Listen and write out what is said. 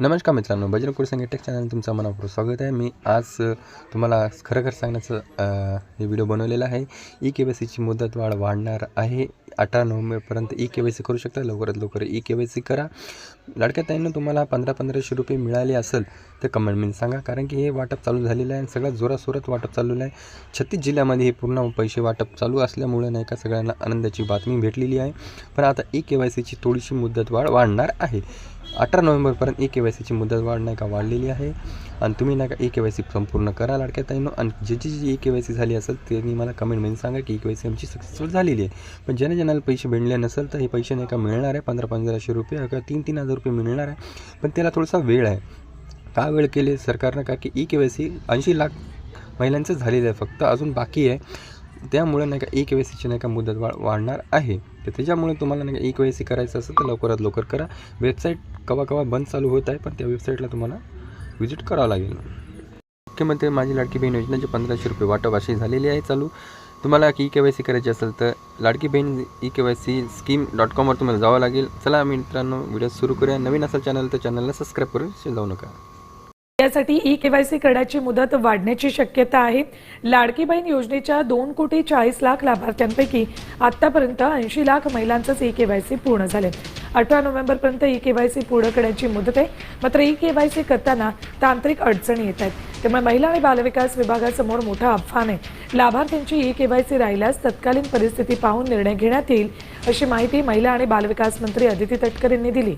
नमस्कार मित्रांनो Bajrang कुरसंगे take channel तुमचं मनापूर्वक स्वागत आहे. मी आज तुम्हाला खरं खरं सांगण्याचं हे व्हिडिओ बनवलेला आहे. ई के वाय सीची मुदत वाढ वाढणार आहे. अठरा नोव्हेंबरपर्यंत ई के वाय सी करू शकता. लवकरात लवकर ई के वाय सी करा. लाडक्या ताईंना तुम्हाला पंधरा पंधराशे रुपये मिळाले असेल तर कमेंट मी सांगा. कारण की हे वाटप चालू झालेलं आहे आणि सगळ्यात जोरासोरात वाटप चालू आहे. छत्तीस जिल्ह्यामध्ये हे पूर्ण पैसे वाटप चालू असल्यामुळे नाही का सगळ्यांना आनंदाची बातमी भेटलेली आहे. पण आता ई के वाय सीची थोडीशी मुदत वाढ वाढणार आहे. अठरा नोव्हेंबरपर्यंत ई के वाय सीची मुदत वाढ नाही का वाढलेली आहे. आणि तुम्ही नाही का ई के वाय सी संपूर्ण करा लाडक्या ताईनं. आणि ज्याची जी ई के वाय सी झाली असेल त्यांनी मला कमेंटमध्ये सांगा की ई के वाय सी आमची सक्सेसफुल झालेली आहे. पण ज्याने ज्याला पैसे भेटले नसेल तर हे पैसे नाही का मिळणार आहे. पंधरा पंधराशे रुपये किंवा तीन तीन हजार रुपये मिळणार आहे. पण त्याला थोडासा वेळ आहे. का वेळ केले सरकारनं? का की ई के वाय सी ऐंशी लाख महिलांचं झालेलं आहे फक्त. अजून बाकी आहे. त्यामुळे नाही का ई के वाय सीची नाही का मुदत वाढ वाढणार आहे. तर त्याच्यामुळे तुम्हाला नाही का ई के वाय सी करायचं असेल तर लवकरात लवकर करा. वेबसाईट कवा कवा बंद चालू होत आहे पण त्या वेबसाईटला तुम्हाला व्हिजिट करावं लागेल. मुख्यमंत्री माझी लाडकी बहीण योजनेचे पंधराशे रुपये वाटप अशी झालेली आहे चालू. तुम्हाला ई के वाय सी करायची असेल तर Ladki Bahin E K Y C scheme dot कॉमवर तुम्हाला जावं लागेल. चला मित्रांनो व्हिडिओ सुरू करूया. नवीन असेल चॅनल तर चॅनलला सबस्क्राईब करून जाऊ नका. यासाठी ई केवायसी करण्याची मुदत वाढण्याची शक्यता आहे. लाडकी बहीण योजनेच्या दोन कोटी चाळीस लाख लाभार्थ्यांपैकी आतापर्यंत ऐंशी लाख महिलांचंच ई केवायसी पूर्ण झाले अठरा नोव्हेंबरपर्यंत ई केवायसी पूर्ण करण्याची मुदत आहे. मात्र ई केवायसी करताना तांत्रिक अडचणी येत आहेत. त्यामुळे महिला आणि बालविकास विभागासमोर मोठं आव्हान आहे. लाभार्थ्यांची ई केवायसी राहिल्यास तत्कालीन परिस्थिती पाहून निर्णय घेण्यात येईल अशी माहिती महिला आणि बालविकास मंत्री अदिती तटकर यांनी दिली.